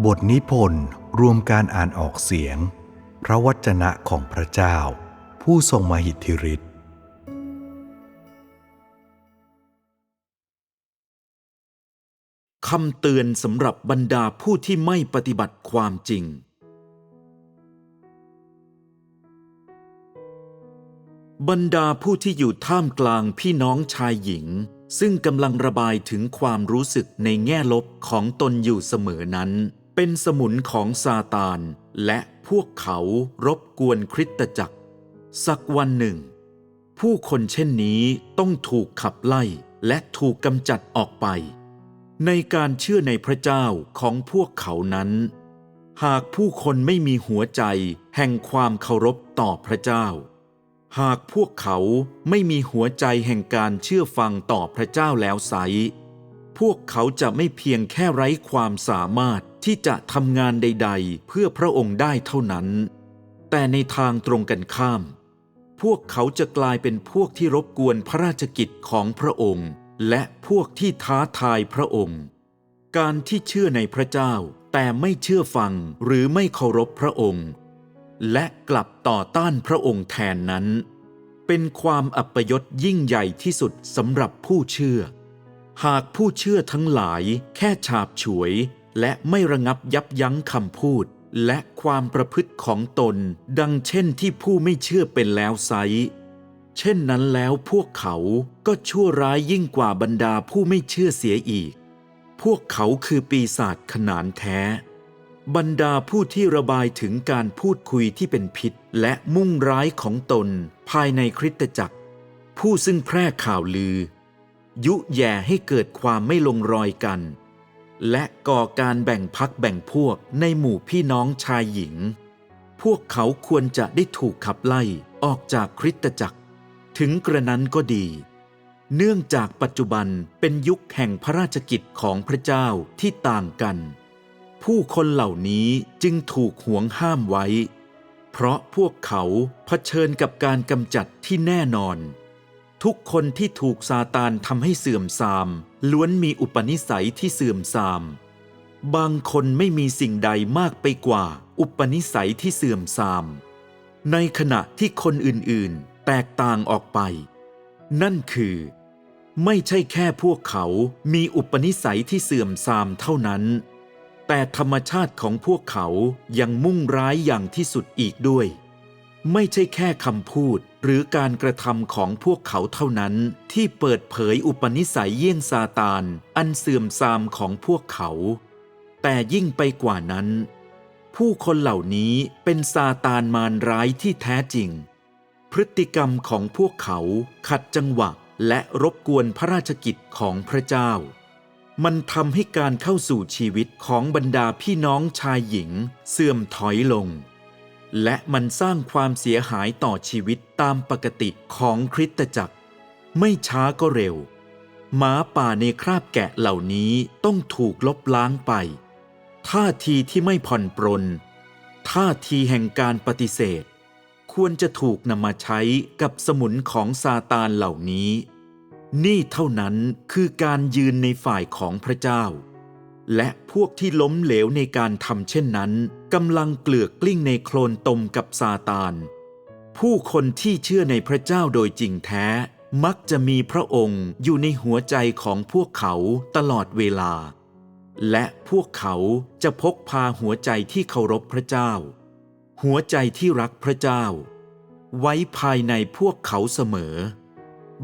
บทนิพนธ์รวมการอ่านออกเสียง พระวจนะของพระเจ้า ผู้ทรงมหิทธิฤทธิ์คำเตือนสำหรับบรรดาผู้ที่ไม่ปฏิบัติความจริง บรรดาผู้ที่อยู่ท่ามกลางพี่น้องชายหญิง ซึ่งกำลังระบายถึงความรู้สึกในแง่ลบของตนอยู่เสมอนั้น เป็นสมุนของซาตานและพวกเขารบกวนคริสตจักร สักวันหนึ่ง ผู้คนเช่นนี้ต้องถูกขับไล่และถูกกำจัดออกไป ในการเชื่อในพระเจ้าของพวกเขานั้น หากผู้คนไม่มีหัวใจแห่งความเคารพต่อพระเจ้า หากพวกเขาไม่มีหัวใจแห่งการเชื่อฟังต่อพระเจ้าแล้วไซ พวกเขาจะไม่เพียงแค่ไร้ความสามารถที่จะทำงานใด ๆ เพื่อพระองค์ได้เท่านั้น แต่ในทางตรงกันข้าม พวกเขาจะกลายเป็นพวกที่รบกวนพระราชกิจของพระองค์ และพวกที่ท้าทายพระองค์ การที่เชื่อในพระเจ้าแต่ไม่เชื่อฟังหรือไม่เคารพพระองค์ และกลับต่อต้านพระองค์แทนนั้น เป็นความอัปยศยิ่งใหญ่ที่สุดสำหรับผู้เชื่อ หากผู้เชื่อทั้งหลายแค่ฉาบฉวย และไม่ระงับยับยั้งคำพูด และความประพฤติของตน ดังเช่นที่ผู้ไม่เชื่อเป็นแล้วไซเช่นนั้นแล้วพวกเขาก็ชั่วร้ายยิ่งกว่าบรรดาผู้ไม่เชื่อเสียอีก พวกเขาคือปีศาจขนานแท้ บรรดาผู้ที่ระบายถึงการพูดคุยที่เป็นพิษ และมุ่งร้ายของตน ภายในคริสตจักร ผู้ซึ่งแพร่ข่าวลือ ยุแย่ให้เกิดความไม่ลงรอยกัน และก่อการแบ่งพักแบ่งพวกในหมู่พี่น้องชายหญิง พวกเขาควรจะได้ถูกขับไล่ออกจากคริสตจักร ถึงกระนั้นก็ดี เนื่องจากปัจจุบันเป็นยุคแห่งพระราชกิจของพระเจ้าที่ต่างกัน ผู้คนเหล่านี้จึงถูกห่วงห้ามไว้ เพราะพวกเขาเผชิญกับการกำจัดที่แน่นอน ทุกคนที่ถูกซาตานทำให้เสื่อมทราม ล้วนมีอุปนิสัยที่เสื่อมทราม บางคนไม่มีสิ่งใดมากไปกว่า อุปนิสัยที่เสื่อมทราม ในขณะที่คนอื่นๆ แตกต่างออกไป นั่นคือ ไม่ใช่แค่พวกเขามีอุปนิสัยที่เสื่อมทรามเท่านั้น แต่ธรรมชาติของพวกเขายังมุ่งร้ายอย่างที่สุดอีกด้วย ไม่ใช่แค่คำพูดหรือการกระทำของพวกเขาเท่านั้น ที่เปิดเผยอุปนิสัยเยี่ยงซาตาน อันเสื่อมทรามของพวกเขา แต่ยิ่งไปกว่านั้น ผู้คนเหล่านี้เป็นซาตานมารร้ายที่แท้จริง พฤติกรรมของพวกเขาขัดจังหวะและรบกวนพระราชกิจของพระเจ้า มันทำให้การเข้าสู่ชีวิตของบรรดาพี่น้องชายหญิงเสื่อมถอยลง และมันสร้างความเสียหายต่อชีวิตตามปกติของคริสตจักร ไม่ช้าก็เร็ว หมาป่าในคราบแกะเหล่านี้ต้องถูกลบล้างไป ท่าทีที่ไม่ผ่อนปรน ท่าทีแห่งการปฏิเสธ ควรจะถูกนำมาใช้กับสมุนของซาตานเหล่านี้ นี่เท่านั้นคือการยืนในฝ่ายของพระเจ้า และพวกที่ล้มเหลวในการทำเช่นนั้น กำลังเกลือกกลิ้งในโคลนตมกับซาตาน ผู้คนที่เชื่อในพระเจ้าโดยจริงแท้ มักจะมีพระองค์อยู่ในหัวใจของพวกเขาตลอดเวลา และพวกเขาจะพกพาหัวใจที่เคารพพระเจ้า หัวใจที่รักพระเจ้า ไว้ภายในพวกเขาเสมอ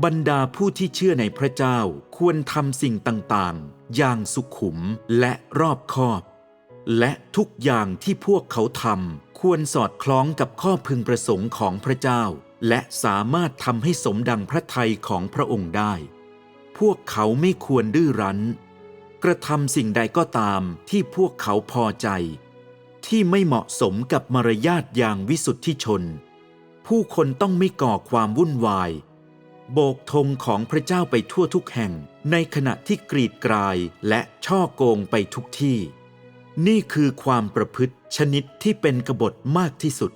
บรรดาผู้ที่เชื่อในพระเจ้าควรทำสิ่งต่างๆ อย่างสุขุมและรอบคอบ และทุกอย่างที่พวกเขาทำควรสอดคล้องกับข้อพึงประสงค์ของพระเจ้า และสามารถทำให้สมดังพระทัยของพระองค์ได้ พวกเขาไม่ควรดื้อรั้น กระทำสิ่งใดก็ตามที่พวกเขาพอใจ ที่ไม่เหมาะสมกับมารยาทอย่างวิสุทธิชน ผู้คนต้องไม่ก่อความวุ่นวาย โบกธงของพระเจ้าไปทั่วทุกแห่ง ในขณะที่กรีดกรายและช่อโกงไปทุกที่ นี่คือความประพฤติชนิดที่เป็นกบฏมากที่สุด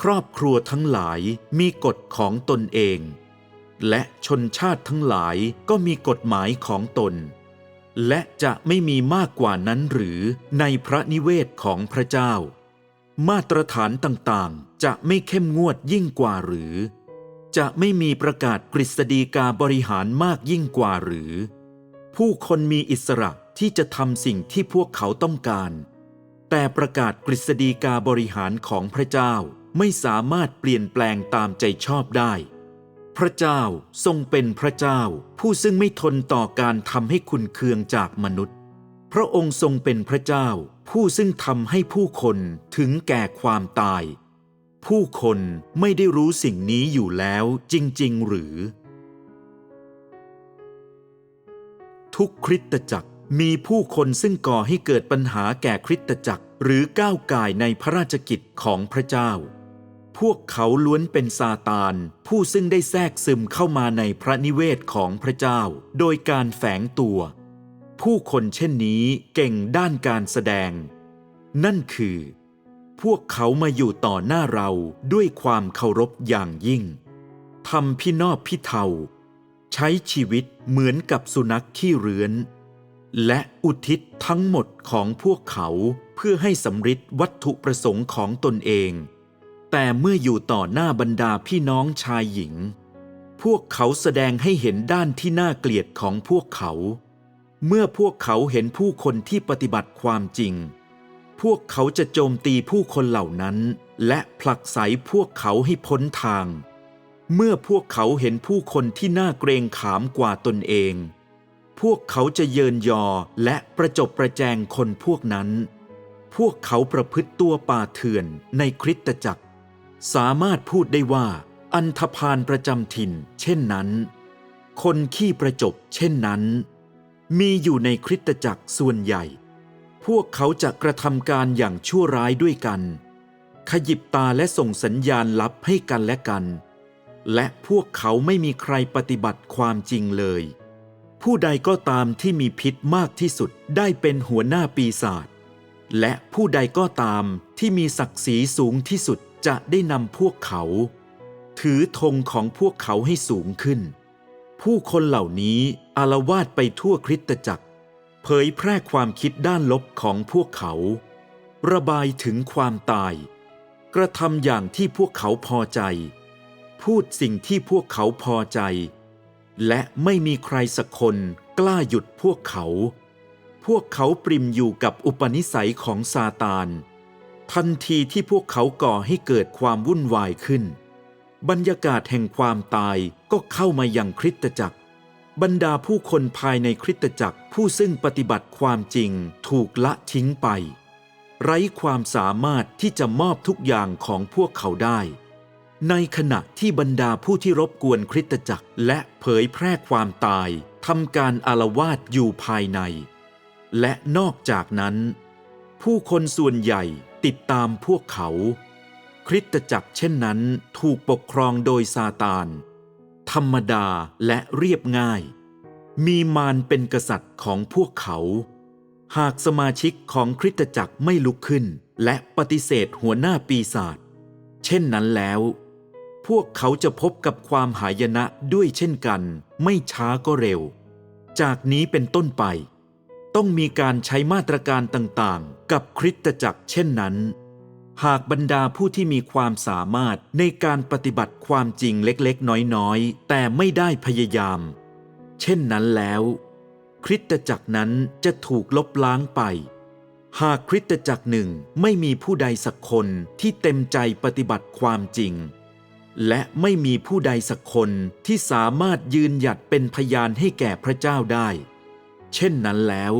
ครอบครัวทั้งหลายมีกฎของตนเอง และชนชาติทั้งหลายก็มีกฎหมายของตน และจะไม่มีมากกว่านั้นหรือในพระนิเวศของพระเจ้า มาตรฐานต่างๆ จะไม่เข้มงวดยิ่งกว่าหรือ จะไม่มีประกาศกฤษฎีกาบริหารมากยิ่งกว่าหรือ ผู้คนมีอิสระ ที่จะทำสิ่งที่พวกเขาต้องการ แต่ประกาศกฤษฎีกาบริหารของพระเจ้าไม่สามารถเปลี่ยนแปลงตามใจชอบได้ พระเจ้าทรงเป็นพระเจ้าผู้ซึ่งไม่ทนต่อการทำให้คุณเคืองจากมนุษย์ พระองค์ทรงเป็นพระเจ้าผู้ซึ่งทำให้ผู้คนถึงแก่ความตาย ผู้คนไม่ได้รู้สิ่งนี้อยู่แล้วจริง ๆ หรือ ทุกคริสตจักร มีผู้คนซึ่งก่อให้เกิดปัญหาแก่คริสตจักร หรือก้าวก่ายในพระราชกิจของพระเจ้า พวกเขาล้วนเป็นซาตาน ผู้ซึ่งได้แทรกซึมเข้ามาในพระนิเวศของพระเจ้า โดยการแฝงตัว ผู้คนเช่นนี้เก่งด้านการแสดง นั่นคือ พวกเขามาอยู่ต่อหน้าเราด้วยความเคารพอย่างยิ่งทำพี่นอบพี่เทาใช้ชีวิตเหมือนกับสุนัขขี้เรื้อน และอุทิศทั้งหมดของพวกเขาเพื่อให้สำร็จวัตถุประสงค์ของตนเอง แต่เมื่ออยู่ต่อหน้าบรรดาพี่น้องชายหญิง พวกเขาแสดงให้เห็นด้านที่น่าเกลียดของพวกเขา เมื่อพวกเขาเห็นผู้คนที่ปฏิบัติความจริง พวกเขาจะโจมตีผู้คนเหล่านั้น และผลักไสพวกเขาให้พ้นทาง เมื่อพวกเขาเห็นผู้คนที่น่าเกรงขามกว่าตนเอง พวกเขาจะเยินยอและประจบประแจงคนพวกนั้น พวกเขาประพฤติตัวป่าเถื่อนในคริสตจักร สามารถพูดได้ว่า อันธพาลประจำถิ่น เช่นนั้น คนขี้ประจบเช่นนั้น มีอยู่ในคริสตจักรส่วนใหญ่ พวกเขาจะกระทำการอย่างชั่วร้ายด้วยกัน ขยิบตาและส่งสัญญาณลับให้กันและกัน และพวกเขาไม่มีใครปฏิบัติความจริงเลย ผู้ใดก็ตามที่มีพิษมากที่สุดได้เป็นหัวหน้าปีศาจและผู้ใดก็ตามที่มีศักดิ์ศรีสูงที่สุดจะได้นำพวกเขา ถือธงของพวกเขาให้สูงขึ้น ผู้คนเหล่านี้อารวาดไปทั่วคริสตจักร เผยแพร่ความคิดด้านลบของพวกเขา ระบายถึงความตาย กระทำอย่างที่พวกเขาพอใจ พูดสิ่งที่พวกเขาพอใจ และไม่มีใครสักคนกล้าหยุดพวกเขา พวกเขาปริมอยู่กับอุปนิสัยของซาตาน ทันทีที่พวกเขาก่อให้เกิดความวุ่นวายขึ้น บรรยากาศแห่งความตายก็เข้ามาอยังคริสตจักร บรรดาผู้คนภายในคริสตจักรผู้ซึ่งปฏิบัติความจริงถูกละทิ้งไป ไร้ความสามารถที่จะมอบทุกอย่างของพวกเขาได้ ในขณะที่บรรดาผู้ที่รบกวนคริสตจักรและเผยแพร่ความตายทำการอารวาสอยู่ภายใน และนอกจากนั้น ผู้คนส่วนใหญ่ติดตามพวกเขา คริสตจักรเช่นนั้นถูกปกครองโดยซาตาน ธรรมดาและเรียบง่าย มีมารเป็นกษัตริย์ของพวกเขา หากสมาชิกของคริสตจักรไม่ลุกขึ้น และปฏิเสธหัวหน้าปีศาจเช่นนั้นแล้ว พวกเขาจะพบกับความหายนะด้วยเช่นกัน ไม่ช้าก็เร็ว จากนี้เป็นต้นไป ต้องมีการใช้มาตรการต่างๆ กับคริสตจักรเช่นนั้น หากบรรดาผู้ที่มีความสามารถในการปฏิบัติความจริงเล็กๆ น้อยๆ แต่ไม่ได้พยายาม เช่นนั้นแล้ว คริสตจักรนั้นจะถูกลบล้างไปหากคริสตจักรหนึ่งไม่มีผู้ใดสักคนที่เต็มใจปฏิบัติความจริง และไม่มีผู้ใดสักคนที่สามารถยืนหยัดเป็นพยานให้แก่พระเจ้าได้ เช่นนั้นแล้ว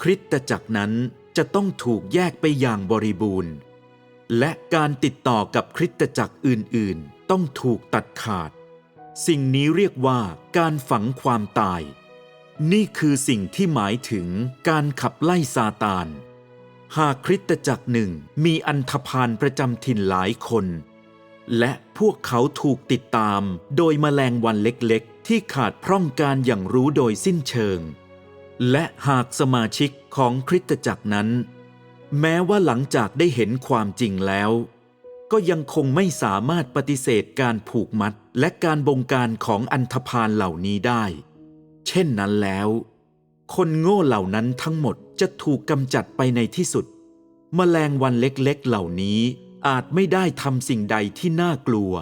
คริสตจักรนั้นจะต้องถูกแยกไปอย่างบริบูรณ์ และการติดต่อกับคริสตจักรอื่นๆ ต้องถูกตัดขาด สิ่งนี้เรียกว่าการฝังความตาย นี่คือสิ่งที่หมายถึงการขับไล่ซาตาน หากคริสตจักรหนึ่งมีอันธพาลประจำถิ่นหลายคน และพวกเขาถูกติดตามโดยแมลงวันเล็กๆ ที่ขาดพร่องการอย่างรู้โดยสิ้นเชิง และหากสมาชิกของคริสตจักรนั้น แม้ว่าหลังจากได้เห็นความจริงแล้ว ก็ยังคงไม่สามารถปฏิเสธการผูกมัดและการบงการของอันธพาลเหล่านี้ได้ เช่นนั้นแล้วคคนโง่เหล่านั้นทั้งหมดจะถูกกำจัดไปในที่สุดแมลงวันเล็กๆ เหล่านี้ อาจไม่ได้ทำสิ่งใดที่น่ากลัว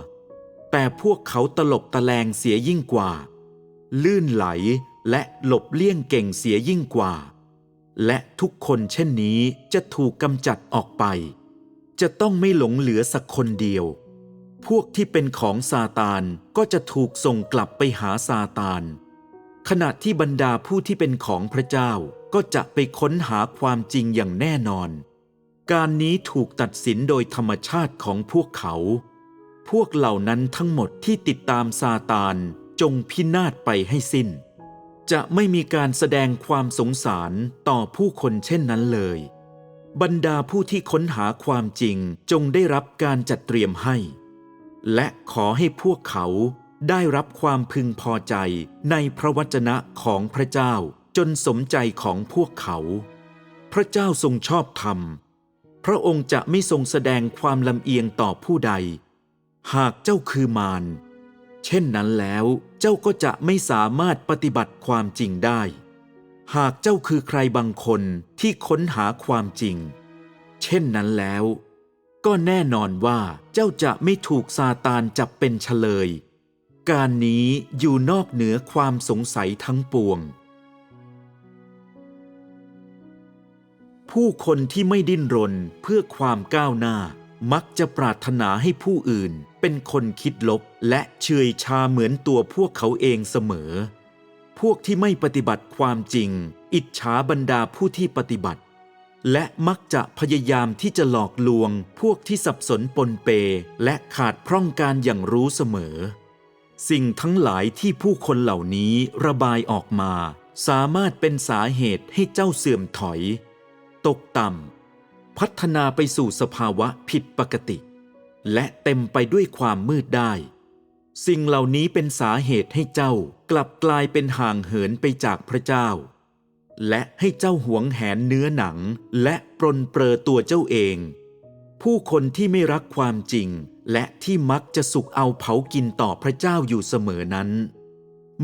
แต่พวกเขาตลบตะแลงเสียยิ่งกว่า ลื่นไหลและหลบเลี่ยงเก่งเสียยิ่งกว่า และทุกคนเช่นนี้จะถูกกำจัดออกไป จะต้องไม่หลงเหลือสักคนเดียว พวกที่เป็นของซาตานก็จะถูกส่งกลับไปหาซาตาน ขณะที่บรรดาผู้ที่เป็นของพระเจ้าก็จะไปค้นหาความจริงอย่างแน่นอน การนี้ถูกตัดสินโดยธรรมชาติของพวกเขา พวกเหล่านั้นทั้งหมดที่ติดตามซาตานจงพินาศไปให้สิ้น จะไม่มีการแสดงความสงสารต่อผู้คนเช่นนั้นเลย บรรดาผู้ที่ค้นหาความจริงจงได้รับการจัดเตรียมให้ และขอให้พวกเขาได้รับความพึงพอใจในพระวจนะของพระเจ้าจนสมใจของพวกเขา พระเจ้าทรงชอบธรรม พระองค์จะไม่ทรงแสดงความลำเอียงต่อผู้ใด หากเจ้าคือมาร เช่นนั้นแล้วเจ้าก็จะไม่สามารถปฏิบัติความจริงได้ หากเจ้าคือใครบางคนที่ค้นหาความจริง เช่นนั้นแล้ว ก็แน่นอนว่าเจ้าจะไม่ถูกซาตานจับเป็นเฉลย การนี้อยู่นอกเหนือความสงสัยทั้งปวง ผู้คนที่ไม่ดิ้นรนเพื่อความก้าวหน้า มักจะปรารถนาให้ผู้อื่น เป็นคนคิดลบและเฉยชาเหมือนตัวพวกเขาเองเสมอ พวกที่ไม่ปฏิบัติความจริง อิจฉาบรรดาผู้ที่ปฏิบัติ และมักจะพยายามที่จะหลอกลวง พวกที่สับสนปนเป และขาดพร่องการอย่างรู้เสมอ สิ่งทั้งหลายที่ผู้คนเหล่านี้ระบายออกมา สามารถเป็นสาเหตุให้เจ้าเสื่อมถอย ตกต่ำ พัฒนาไปสู่สภาวะผิดปกติ และเต็มไปด้วยความมืดได้ สิ่งเหล่านี้เป็นสาเหตุให้เจ้ากลับกลายเป็นห่างเหินไปจากพระเจ้า และให้เจ้าหวงแหนเนื้อหนังและปรนเปรอตัวเจ้าเอง ผู้คนที่ไม่รักความจริง และที่มักจะสุกเอาเผากินต่อพระเจ้าอยู่เสมอนั้น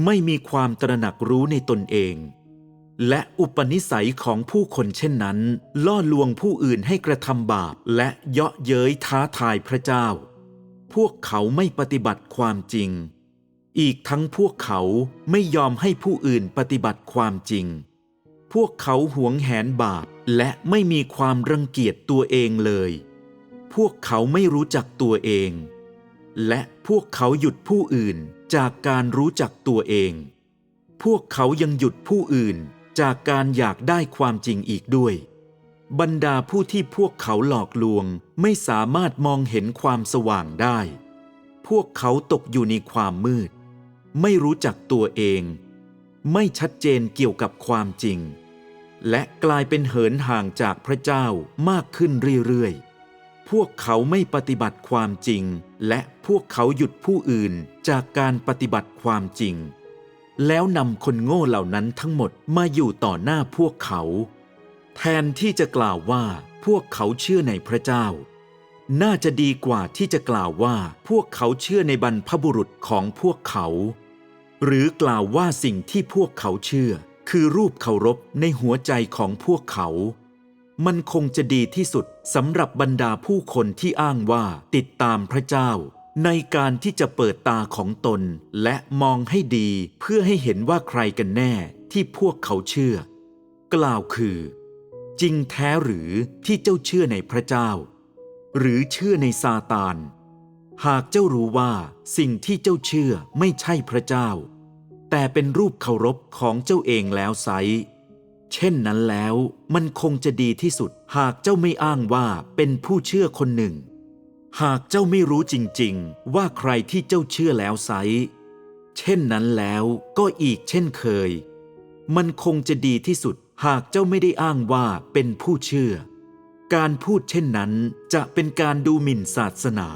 ไม่มีความตระหนักรู้ในตนเอง และอุปนิสัยของผู้คนเช่นนั้น ล่อลวงผู้อื่นให้กระทำบาป และเยาะเย้ยท้าทายพระเจ้า พวกเขาไม่ปฏิบัติความจริง อีกทั้งพวกเขาไม่ยอมให้ผู้อื่นปฏิบัติความจริง พวกเขาหวงแหนบาปและไม่มีความรังเกียจตัวเองเลย พวกเขาไม่รู้จักตัวเอง และพวกเขาหยุดผู้อื่นจากการรู้จักตัวเอง พวกเขายังหยุดผู้อื่น จากการอยากได้ความจริงอีกด้วย บรรดาผู้ที่พวกเขาหลอกลวงไม่สามารถมองเห็นความสว่างได้ พวกเขาตกอยู่ในความมืด ไม่รู้จักตัวเอง ไม่ชัดเจนเกี่ยวกับความจริง และกลายเป็นเหินห่างจากพระเจ้ามากขึ้นเรื่อยๆ พวกเขาไม่ปฏิบัติความจริง และพวกเขาหยุดผู้อื่นจากการปฏิบัติความจริง แล้วนำคนโง่เหล่านั้นทั้งหมดมาอยู่ต่อหน้าพวกเขา แทนที่จะกล่าวว่าพวกเขาเชื่อในพระเจ้า น่าจะดีกว่าที่จะกล่าวว่าพวกเขาเชื่อในบรรพบุรุษของพวกเขา หรือกล่าวว่าสิ่งที่พวกเขาเชื่อ คือรูปเคารพในหัวใจของพวกเขา มันคงจะดีที่สุดสำหรับบรรดาผู้คนที่อ้างว่าติดตามพระเจ้า ในการที่จะเปิดตาของตนและมองให้ดีเพื่อให้เห็นว่าใครกันแน่ที่พวกเขาเชื่อ กล่าวคือ จริงแท้หรือที่เจ้าเชื่อในพระเจ้า หรือเชื่อในซาตาน หากเจ้ารู้ว่าสิ่งที่เจ้าเชื่อไม่ใช่พระเจ้า แต่เป็นรูปเคารพของเจ้าเองแล้วไซเช่นนั้นแล้วมันคงจะดีที่สุดหากเจ้าไม่อ้างว่าเป็นผู้เชื่อคนหนึ่ง หากเจ้าไม่รู้จริงๆ ว่าใครที่เจ้าเชื่อแล้วไซเช่นนั้นแล้วก็อีกเช่นเคย มันคงจะดีที่สุดหากเจ้าไม่ได้อ้างว่าเป็นผู้เชื่อ การพูดเช่นนั้นจะเป็นการดูหมิ่นศาสนา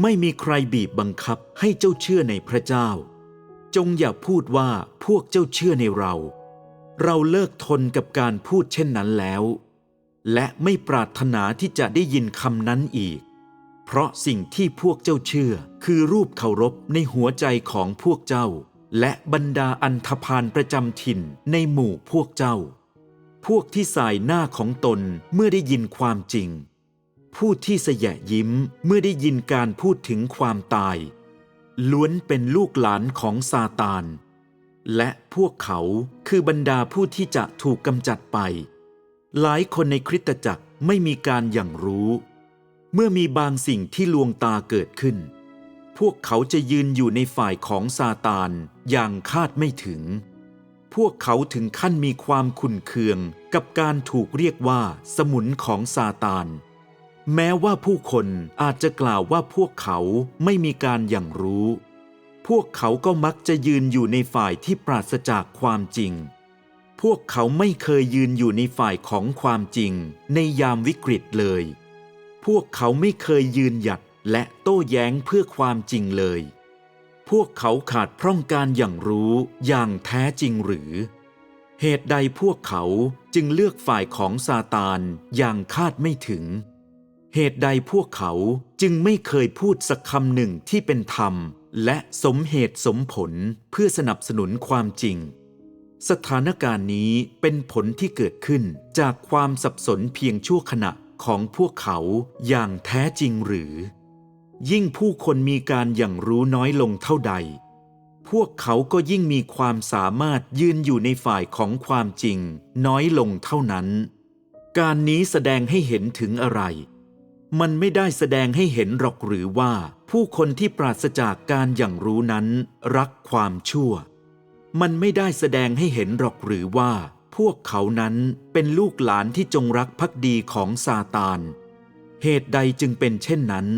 ไม่มีใครบีบบังคับให้เจ้าเชื่อในพระเจ้า จงอย่าพูดว่าพวกเจ้าเชื่อในเรา เราเลิกทนกับการพูดเช่นนั้นแล้ว และไม่ปรารถนาที่จะได้ยินคำนั้นอีก เพราะสิ่งที่พวกเจ้าเชื่อ คือรูปเคารพในหัวใจของพวกเจ้า และบรรดาอันธพาลประจำถิ่นในหมู่พวกเจ้า พวกที่สายหน้าของตนเมื่อได้ยินความจริง ผู้ที่เสยยิ้มเมื่อได้ยินการพูดถึงความตาย ล้วนเป็นลูกหลานของซาตาน และพวกเขาคือบรรดาผู้ที่จะถูกกำจัดไป หลายคนในคริสตจักรไม่มีการอย่างรู้ เมื่อมีบางสิ่งที่ลวงตาเกิดขึ้น พวกเขาจะยืนอยู่ในฝ่ายของซาตานอย่างคาดไม่ถึง พวกเขาถึงขั้นมีความขุนเคืองกับการถูกเรียกว่าสมุนของซาตาน แม้ว่าผู้คนอาจจะกล่าวว่าพวกเขาไม่มีการอย่างรู้ พวกเขาก็มักจะยืนอยู่ในฝ่ายที่ปราศจากความจริง พวกเขาไม่เคยยืนอยู่ในฝ่ายของความจริงในยามวิกฤตเลย พวกเขาไม่เคยยืนหยัดและโต้แย้งเพื่อความจริงเลย พวกเขาขาดพร่องการอย่างรู้อย่างแท้จริงหรือ เหตุใดพวกเขาจึงเลือกฝ่ายของซาตานอย่างคาดไม่ถึง เหตุใดพวกเขาจึงไม่เคยพูดสักคำหนึ่งที่เป็นธรรม และสมเหตุสมผลเพื่อสนับสนุนความจริง สถานการณ์นี้เป็นผลที่เกิดขึ้นจากความสับสนเพียงชั่วขณะ ของพวกเขาอย่างแท้จริงหรือ ยิ่งผู้คนมีการอย่างรู้น้อยลงเท่าใด พวกเขาก็ยิ่งมีความสามารถยืนอยู่ในฝ่ายของความจริง น้อยลงเท่านั้น การนี้แสดงให้เห็นถึงอะไร มันไม่ได้แสดงให้เห็นหรอกหรือว่า ผู้คนที่ปราศจากการอย่างรู้นั้น รักความชั่ว มันไม่ได้แสดงให้เห็นหรอกหรือว่า พวกเขานั้นเป็นลูกหลานที่จงรักภักดีของซาตาน เหตุใดจึงเป็นเช่นนั้น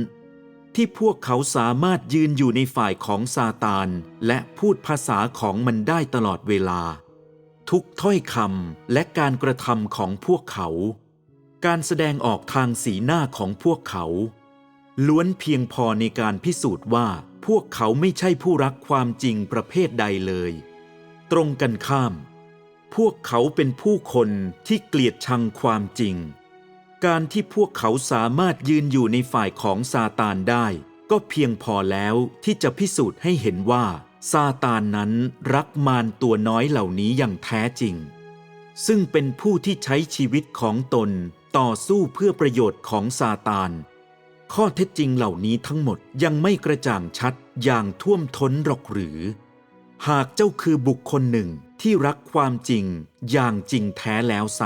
ที่พวกเขาสามารถยืนอยู่ในฝ่ายของซาตาน และพูดภาษาของมันได้ตลอดเวลา ทุกถ้อยคำและการกระทำของพวกเขา การแสดงออกทางสีหน้าของพวกเขา ล้วนเพียงพอในการพิสูจน์ว่าพวกเขาไม่ใช่ผู้รักความจริงประเภทใดเลย ตรงกันข้าม พวกเขาเป็นผู้คนที่เกลียดชังความจริง การที่พวกเขาสามารถยืนอยู่ในฝ่ายของซาตานได้ ก็เพียงพอแล้วที่จะพิสูจน์ให้เห็นว่าซาตานนั้นรักมารตัวน้อยเหล่านี้อย่างแท้จริง ซึ่งเป็นผู้ที่ใช้ชีวิตของตนต่อสู้เพื่อประโยชน์ของซาตาน ข้อเท็จจริงเหล่านี้ทั้งหมดยังไม่กระจ่างชัดอย่างท่วมท้นหรอกหรือ หากเจ้าคือบุคคลหนึ่ง ที่รักความจริงอย่างจริงแท้แล้วไซ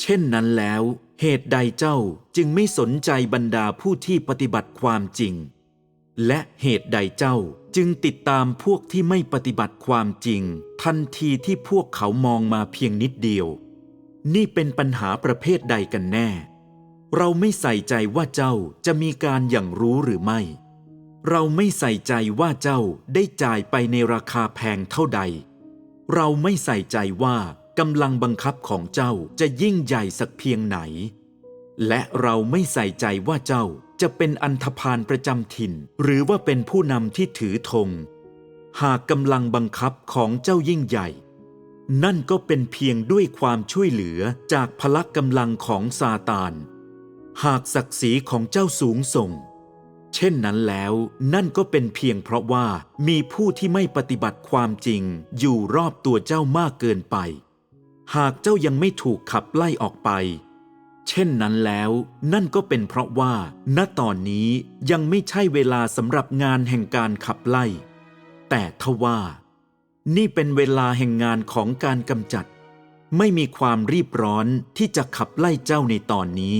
เช่นนั้นแล้วเหตุใดเจ้าจึงไม่สนใจบรรดาผู้ที่ปฏิบัติความจริง และเหตุใดเจ้าจึงติดตามพวกที่ไม่ปฏิบัติความจริง ทันทีที่พวกเขามองมาเพียงนิดเดียว นี่เป็นปัญหาประเภทใดกันแน่ เราไม่ใส่ใจว่าเจ้าจะมีการอย่างรู้หรือไม่ เราไม่ใส่ใจว่าเจ้าได้จ่ายไปในราคาแพงเท่าใด เราไม่ใส่ใจว่ากำลังบังคับของเจ้าจะยิ่งใหญ่สักเพียงไหน และเราไม่ใส่ใจว่าเจ้าจะเป็นอันธพาลประจำถิ่น หรือว่าเป็นผู้นำที่ถือธง หากกำลังบังคับของเจ้ายิ่งใหญ่ นั่นก็เป็นเพียงด้วยความช่วยเหลือจากพละกำลังของซาตาน หากศักดิ์ศรีของเจ้าสูงส่ง เช่นนั้นแล้วนั่นก็เป็นเพียงเพราะว่ามีผู้ที่ไม่ปฏิบัติความจริงอยู่รอบตัวเจ้ามากเกินไป หากเจ้ายังไม่ถูกขับไล่ออกไป เช่นนั้นแล้วนั่นก็เป็นเพราะว่า ณตอนนี้ยังไม่ใช่เวลาสำหรับงานแห่งการขับไล่ แต่ทว่า นี่เป็นเวลาแห่งงานของการกำจัด ไม่มีความรีบร้อนที่จะขับไล่เจ้าในตอนนี้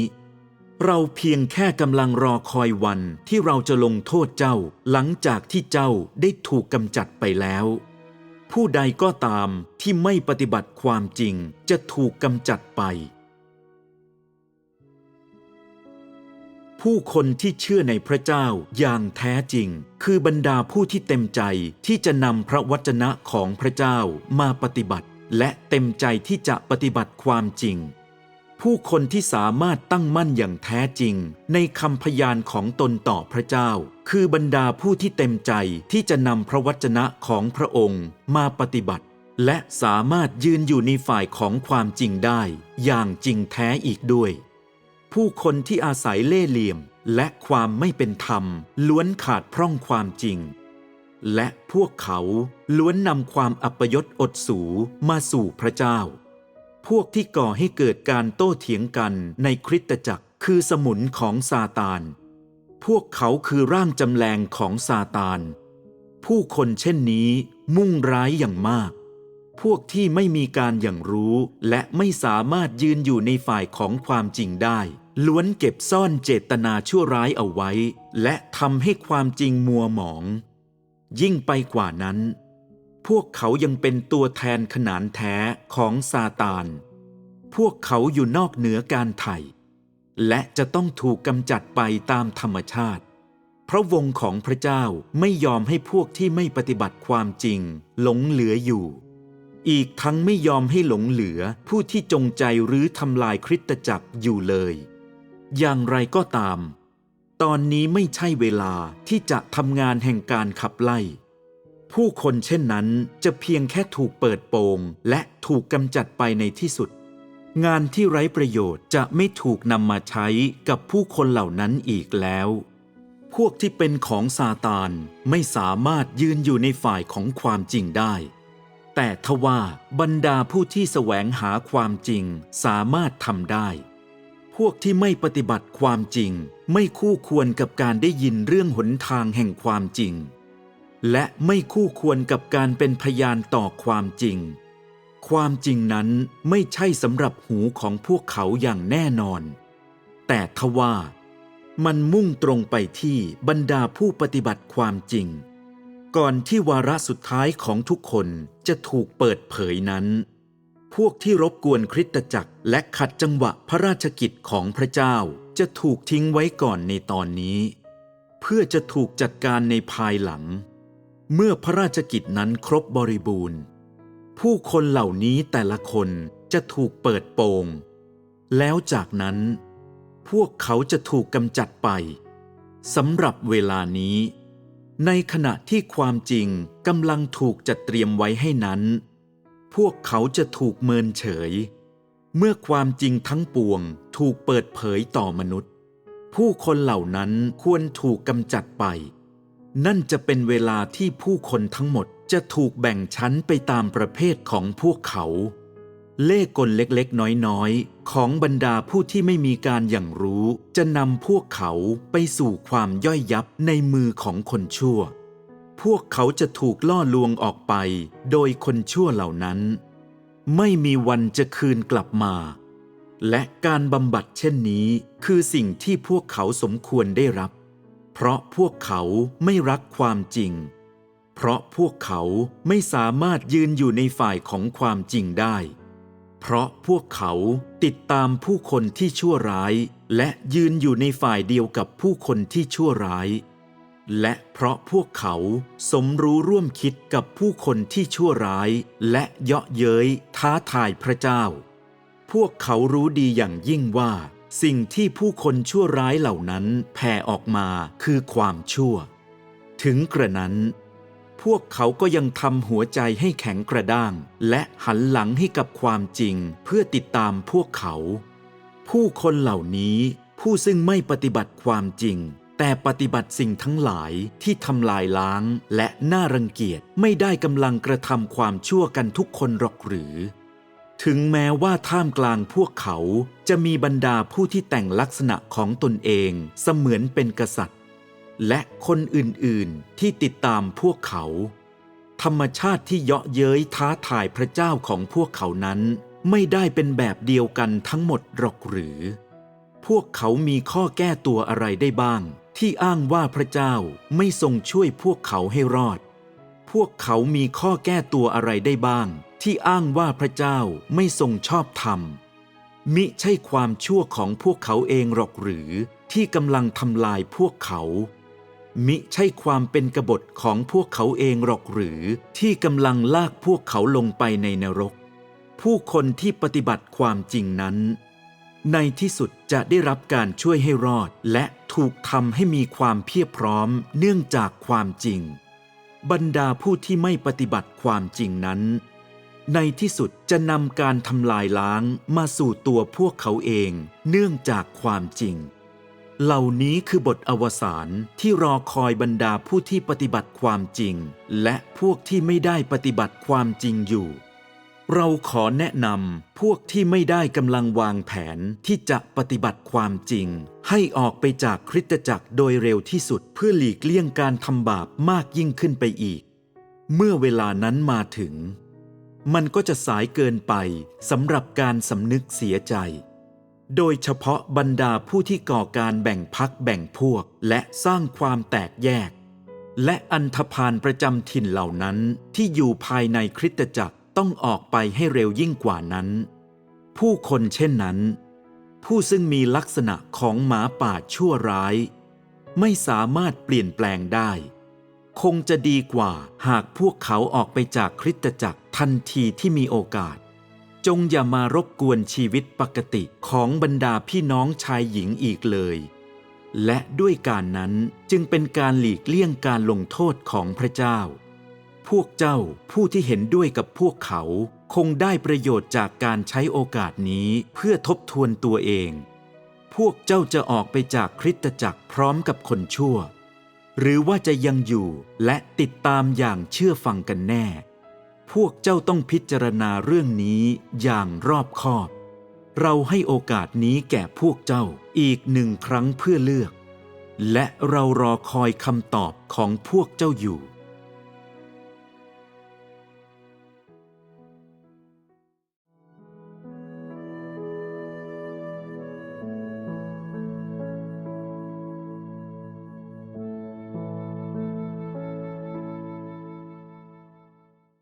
เราเพียงแค่กำลังรอคอยวันที่เราจะลงโทษเจ้า หลังจากที่เจ้าได้ถูกกำจัดไปแล้ว ผู้ใดก็ตามที่ไม่ปฏิบัติความจริงจะถูกกำจัดไป ผู้คนที่เชื่อในพระเจ้าอย่างแท้จริง คือบรรดาผู้ที่เต็มใจที่จะนำพระวจนะของพระเจ้ามาปฏิบัติ และเต็มใจที่จะปฏิบัติความจริง ผู้คนที่สามารถตั้งมั่นอย่างแท้จริง ในคำพยานของตนต่อพระเจ้า คือบรรดาผู้ที่เต็มใจที่จะนำพระวจนะของพระองค์มาปฏิบัติ และสามารถยืนอยู่ในฝ่ายของความจริงได้ อย่างจริงแท้อีกด้วย ผู้คนที่อาศัยเล่ห์เหลี่ยมและความไม่เป็นธรรม ล้วนขาดพร่องความจริง และพวกเขาล้วนนำความอัปยศอดสูมาสู่พระเจ้า พวกที่ก่อให้เกิดการโต้เถียงกันในคริสตจักรคือสมุนของซาตาน พวกเขาคือร่างจำแรงของซาตาน ผู้คนเช่นนี้มุ่งร้ายอย่างมาก พวกที่ไม่มีการอย่างรู้และไม่สามารถยืนอยู่ในฝ่ายของความจริงได้ ล้วนเก็บซ่อนเจตนาชั่วร้ายเอาไว้ และทำให้ความจริงมัวหมอง ยิ่งไปกว่านั้น พวกเขายังเป็นตัวแทนขนานแท้ของซาตาน พวกเขาอยู่นอกเหนือการไถ่และจะต้องถูกกำจัดไปตามธรรมชาติเพราะวงของพระเจ้าไม่ยอมให้พวกที่ไม่ปฏิบัติความจริง หลงเหลืออยู่ อีกทั้งไม่ยอมให้หลงเหลือผู้ที่จงใจหรือทำลายคริสตจักรอยู่เลย อย่างไรก็ตาม ตอนนี้ไม่ใช่เวลาที่จะทำงานแห่งการขับไล่ ผู้คนเช่นนั้นจะเพียงแค่ถูกเปิดโปงและถูกกำจัดไปในที่สุด งานที่ไร้ประโยชน์จะไม่ถูกนำมาใช้กับผู้คนเหล่านั้นอีกแล้ว พวกที่เป็นของซาตานไม่สามารถยืนอยู่ในฝ่ายของความจริงได้ แต่ทว่าบรรดาผู้ที่แสวงหาความจริงสามารถทำได้ พวกที่ไม่ปฏิบัติความจริง ไม่คู่ควรกับการได้ยินเรื่องหนทางแห่งความจริง และไม่คู่ควรกับการเป็นพยานต่อความจริง ความจริงนั้นไม่ใช่สำหรับหูของพวกเขาอย่างแน่นอน แต่ทว่า มันมุ่งตรงไปที่บรรดาผู้ปฏิบัติความจริง ก่อนที่วาระสุดท้ายของทุกคนจะถูกเปิดเผยนั้น พวกที่รบกวนคริสตจักรและขัดจังหวะพระราชกิจของพระเจ้าจะถูกทิ้งไว้ก่อนในตอนนี้ เพื่อจะถูกจัดการในภายหลัง เมื่อพระราชกิจนั้นครบบริบูรณ์ ผู้คนเหล่านี้แต่ละคนจะถูกเปิดโปง แล้วจากนั้น พวกเขาจะถูกกำจัดไปสำหรับเวลานี้ ในขณะที่ความจริงกำลังถูกจัดเตรียมไว้ให้นั้น พวกเขาจะถูกเมินเฉย เมื่อความจริงทั้งปวงถูกเปิดเผยต่อมนุษย์ ผู้คนเหล่านั้นควรถูกกำจัดไป นั่นจะเป็นเวลาที่ผู้คนทั้งหมดจะถูกแบ่งชั้นไปตามประเภทของพวกเขา เล่กลเล็กๆ น้อยๆ ของบรรดาผู้ที่ไม่มีการอย่างรู้ จะนำพวกเขาไปสู่ความย่อยยับในมือของคนชั่ว พวกเขาจะถูกล่อลวงออกไป โดยคนชั่วเหล่านั้น ไม่มีวันจะคืนกลับมา และการบำบัดเช่นนี้คือสิ่งที่พวกเขาสมควรได้รับ เพราะพวกเขาไม่รักความจริง เพราะพวกเขาไม่สามารถยืนอยู่ในฝ่ายของความจริงได้ เพราะพวกเขาติดตามผู้คนที่ชั่วร้าย และยืนอยู่ในฝ่ายเดียวกับผู้คนที่ชั่วร้าย และเพราะพวกเขาสมรู้ร่วมคิดกับผู้คนที่ชั่วร้าย และเยาะเย้ยท้าทายพระเจ้า พวกเขารู้ดีอย่างยิ่งว่า สิ่งที่ผู้คนชั่วร้ายเหล่านั้นแผ่ออกมาคือความชั่ว ถึงกระนั้น พวกเขาก็ยังทำหัวใจให้แข็งกระด้าง และหันหลังให้กับความจริงเพื่อติดตามพวกเขา ผู้คนเหล่านี้ผู้ซึ่งไม่ปฏิบัติความจริง แต่ปฏิบัติสิ่งทั้งหลายที่ทำลายล้างและน่ารังเกียจไม่ได้กำลังกระทำความชั่วกันทุกคนหรอกหรือ ถึงแม้ว่าท่ามกลางพวกเขาจะมีบรรดาผู้ที่แต่งลักษณะของตนเองเสมือนเป็นกษัตริย์ และคนอื่นๆที่ติดตามพวกเขา ธรรมชาติที่เยาะเย้ยท้าทายพระเจ้าของพวกเขานั้น ไม่ได้เป็นแบบเดียวกันทั้งหมดหรอกหรือ พวกเขามีข้อแก้ตัวอะไรได้บ้าง ที่อ้างว่าพระเจ้าไม่ทรงช่วยพวกเขาให้รอด พวกเขามีข้อแก้ตัวอะไรได้บ้าง ที่อ้างว่าพระเจ้าไม่ทรงชอบธรรม มิใช่ความชั่วของพวกเขาเองหรอกหรือที่กำลังทำลายพวกเขา มิใช่ความเป็นกบฏของพวกเขาเองหรอกหรือที่กำลังลากพวกเขาลงไปในนรก ผู้คนที่ปฏิบัติความจริงนั้น ในที่สุดจะได้รับการช่วยให้รอดและถูกทำให้มีความเพียบพร้อมเนื่องจากความจริง บรรดาผู้ที่ไม่ปฏิบัติความจริงนั้น ในที่สุดจะนำการทำลายล้างมาสู่ตัวพวกเขาเองเนื่องจากความจริง เหล่านี้คือบทอวสานที่รอคอยบรรดาผู้ที่ปฏิบัติความจริง และพวกที่ไม่ได้ปฏิบัติความจริงอยู่ เราขอแนะนำพวกที่ไม่ได้กำลังวางแผนที่จะปฏิบัติความจริง ให้ออกไปจากคริสตจักรโดยเร็วที่สุดเพื่อหลีกเลี่ยงการทำบาปมากยิ่งขึ้นไปอีก เมื่อเวลานั้นมาถึง มันก็จะสายเกินไปสำหรับการสำนึกเสียใจ โดยเฉพาะบรรดาผู้ที่ก่อการแบ่งพักแบ่งพวกและสร้างความแตกแยก และอันธพาลประจำถิ่นเหล่านั้นที่อยู่ภายในคริสตจักรต้องออกไปให้เร็วยิ่งกว่านั้น ผู้คนเช่นนั้น ผู้ซึ่งมีลักษณะของหมาป่าชั่วร้าย ไม่สามารถเปลี่ยนแปลงได้ คงจะดีกว่าหากพวกเขาออกไปจากคริสตจักรทันทีที่มีโอกาส จงอย่ามารบกวนชีวิตปกติของบรรดาพี่น้องชายหญิงอีกเลย และด้วยการนั้นจึงเป็นการหลีกเลี่ยงการลงโทษของพระเจ้า พวกเจ้าผู้ที่เห็นด้วยกับพวกเขาคงได้ประโยชน์จากการใช้โอกาสนี้เพื่อทบทวนตัวเอง พวกเจ้าจะออกไปจากคริสตจักรพร้อมกับคนชั่ว หรือว่าจะยังอยู่และติดตามอย่างเชื่อฟังกันแน่ พวกเจ้าต้องพิจารณาเรื่องนี้อย่างรอบคอบ เราให้โอกาสนี้แก่พวกเจ้าอีกหนึ่งครั้งเพื่อเลือก และเรารอคอยคำตอบของพวกเจ้าอยู่